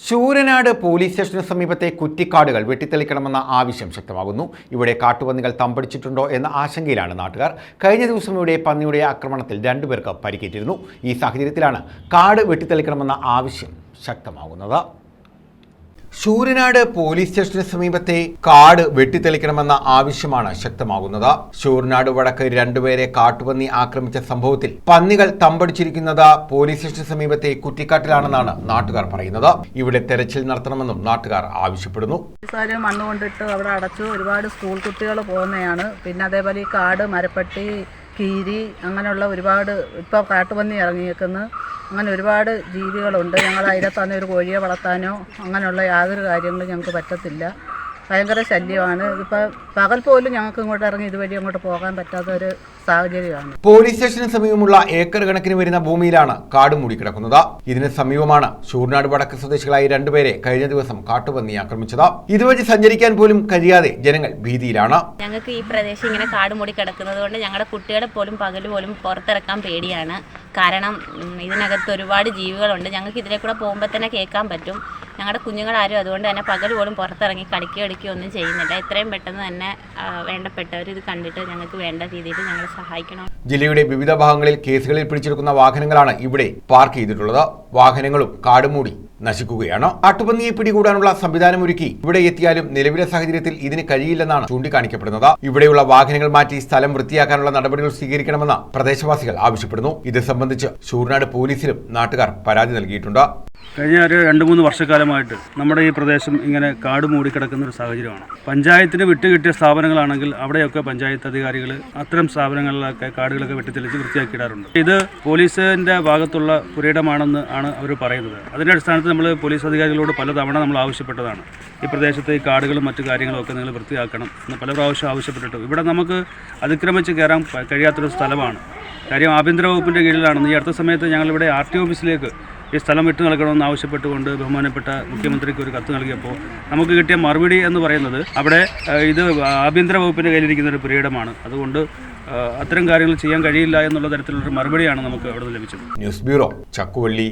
Sooranad police സ്റ്റേഷന് സമീപത്തെ കുറ്റിക്കാടുകൾ വെട്ടിത്തെളിക്കണമെന്ന ആവശ്യം ശക്തമാകുന്നു. ഇവിടെ കാട്ടുപന്നികൾ തമ്പടിച്ചിട്ടുണ്ടോ എന്ന ആശങ്കയിലാണ് നാട്ടുകാർ. കഴിഞ്ഞ ദിവസം ഇവിടെ പന്നിയുടെ ആക്രമണത്തിൽ രണ്ടുപേർക്ക് പരിക്കേറ്റിരുന്നു. ഈ സാഹചര്യത്തിലാണ് കാട് വെട്ടിത്തെളിക്കണമെന്ന ആവശ്യം ശക്തമാകുന്നത്. ശൂരനാട് പോലീസ് സ്റ്റേഷന് സമീപത്തെ കാട് വെട്ടിത്തെളിക്കണമെന്ന ആവശ്യമാണ് ശക്തമാകുന്നത്. ശൂരനാട് വടക്ക് രണ്ടുപേരെ കാട്ടുപന്നി ആക്രമിച്ച സംഭവത്തിൽ പന്നികൾ തമ്പടിച്ചിരിക്കുന്നത് പോലീസ് സ്റ്റേഷന് സമീപത്തെ കുറ്റിക്കാട്ടിലാണെന്നാണ് നാട്ടുകാർ പറയുന്നത്. ഇവിടെ തെരച്ചിൽ നടത്തണമെന്നും നാട്ടുകാർ ആവശ്യപ്പെടുന്നു. മണ്ണ് കൊണ്ടിട്ട് അവിടെ അടച്ചു. ഒരുപാട് സ്കൂൾ കുട്ടികൾ പോകുന്നതാണ്. പിന്നെ അതേപോലെ ഈ കാട് മരപ്പട്ടി കീരി അങ്ങനെയുള്ള ഒരുപാട് ഇപ്പോൾ കാട്ടുപന്നി ഇറങ്ങിയേക്കുന്നു. അങ്ങനെ ഒരുപാട് ജീവികളുണ്ട്. ഞങ്ങൾ അതിനകത്താണെങ്കിൽ ഒരു കോഴിയെ വളർത്താനോ അങ്ങനെയുള്ള യാതൊരു കാര്യങ്ങളും ഞങ്ങൾക്ക് പറ്റത്തില്ല. ഭയങ്കര ശല്യമാണ്. ഇപ്പൊ പകൽ പോലും ഞങ്ങൾക്ക് ഇങ്ങോട്ട് ഇറങ്ങി ഇതുവഴി അങ്ങോട്ട് പോകാൻ പറ്റാത്ത ഒരു സാഹചര്യമാണ്. പോലീസ് സ്റ്റേഷന് സമീപമുള്ള ഏക്കർ കണക്കിന് വരുന്ന ഭൂമിയിലാണ് കാട് മൂടിക്കിടക്കുന്നത്. ഇതിന് സമീപമാണ് ശൂർനാട് വടക്ക് സ്വദേശികളായ രണ്ടുപേരെ കഴിഞ്ഞ ദിവസം കാട്ടുപന്നി ആക്രമിച്ചത്. ഇതുവഴി സഞ്ചരിക്കാൻ പോലും കഴിയാതെ ജനങ്ങൾ ഭീതിയിലാണ്. ഞങ്ങൾക്ക് ഈ പ്രദേശം ഇങ്ങനെ കാട് മൂടി കിടക്കുന്നത് കൊണ്ട് ഞങ്ങളുടെ കുട്ടികളെ പോലും പകൽ പോലും പുറത്തിറക്കാൻ പേടിയാണ്. കാരണം ഇതിനകത്ത് ഒരുപാട് ജീവികളുണ്ട്. ഞങ്ങൾക്ക് ഇതിലെ കൂടെ പോകുമ്പോൾ തന്നെ കേൾക്കാൻ പറ്റും. ഞങ്ങളുടെ കുഞ്ഞുങ്ങളാരും അതുകൊണ്ട് തന്നെ പകൽ പോലും പുറത്തിറങ്ങി കളിക്കുകയോ എടുക്കുകയോ ഒന്നും ചെയ്യുന്നില്ല. എത്രയും പെട്ടെന്ന് തന്നെ വേണ്ടപ്പെട്ടവർ ഇത് കണ്ടിട്ട് ഞങ്ങൾക്ക് വേണ്ട രീതിയിൽ ഞങ്ങൾ സഹായിക്കണം. ജില്ലയുടെ വിവിധ ഭാഗങ്ങളിൽ കേസുകളിൽ പിടിച്ചെടുക്കുന്ന വാഹനങ്ങളാണ് ഇവിടെ പാർക്ക് ചെയ്തിട്ടുള്ളത്. വാഹനങ്ങളും കാടുമൂടി നശിക്കുകയാണ്. ആട്ടുപന്നിയെ പിടികൂടാനുള്ള സംവിധാനമൊരുക്കി ഇവിടെ എത്തിയാലും നിലവിലെ സാഹചര്യത്തിൽ ഇതിന് കഴിയില്ലെന്നാണ് ചൂണ്ടിക്കാണിക്കപ്പെടുന്നത്. ഇവിടെയുള്ള വാഹനങ്ങൾ മാറ്റി സ്ഥലം വൃത്തിയാക്കാനുള്ള നടപടികൾ സ്വീകരിക്കണമെന്ന് പ്രദേശവാസികൾ ആവശ്യപ്പെടുന്നു. ഇത് സംബന്ധിച്ച് ശൂർനാട് പോലീസിലും നാട്ടുകാർ പരാതി നൽകിയിട്ടുണ്ട്. കഴിഞ്ഞ ഒരു രണ്ട് മൂന്ന് വർഷക്കാലമായിട്ട് നമ്മുടെ ഈ പ്രദേശം ഇങ്ങനെ കാട് മൂടിക്കിടക്കുന്ന ഒരു സാഹചര്യമാണ്. പഞ്ചായത്തിന് വിട്ടുകിട്ടിയ സ്ഥാപനങ്ങളാണെങ്കിൽ അവിടെയൊക്കെ പഞ്ചായത്ത് അധികാരികൾ അത്തരം സ്ഥാപനങ്ങളിലൊക്കെ കാടുകളൊക്കെ വെട്ടിത്തെളിച്ച് വൃത്തിയാക്കിയിടാറുണ്ട്. ഇത് പോലീസിന്റെ ഭാഗത്തുള്ള പുരയിടമാണെന്ന് ആണ് അവർ പറയുന്നത്. അതിന്റെ അടിസ്ഥാനത്തിൽ നമ്മൾ പോലീസ് അധികാരികളോട് പലതവണ നമ്മൾ ആവശ്യപ്പെട്ടതാണ്. ഈ പ്രദേശത്ത് ഈ കാടുകളും മറ്റു കാര്യങ്ങളും ഒക്കെ നിങ്ങൾ വൃത്തിയാക്കണം എന്ന് പല പ്രാവശ്യം ആവശ്യപ്പെട്ടിട്ടു. ഇവിടെ നമുക്ക് അതിക്രമിച്ച് കയറാൻ കഴിയാത്തൊരു സ്ഥലമാണ്. കാര്യം ആഭ്യന്തര വകുപ്പിന്റെ കീഴിലാണ് ഈ അടുത്ത സമയത്ത് ഞങ്ങളിവിടെ ആർ ടി ഓഫീസിലേക്ക് ഈ സ്ഥലം വിട്ടു നൽകണമെന്ന് ആവശ്യപ്പെട്ടുകൊണ്ട് ബഹുമാനപ്പെട്ട മുഖ്യമന്ത്രിക്ക് ഒരു കത്ത് നൽകിയപ്പോൾ നമുക്ക് കിട്ടിയ മറുപടി എന്ന് പറയുന്നത് അവിടെ ഇത് ആഭ്യന്തര വകുപ്പിന്റെ കയ്യിലിരിക്കുന്ന ഒരു പുരയിടമാണ്. അതുകൊണ്ട് അത്തരം കാര്യങ്ങൾ ചെയ്യാൻ കഴിയില്ല എന്നുള്ള തരത്തിലുള്ളൊരു മറുപടിയാണ് നമുക്ക് അവിടെ നിന്ന് ലഭിച്ചത്. News bureau Chakkuvalli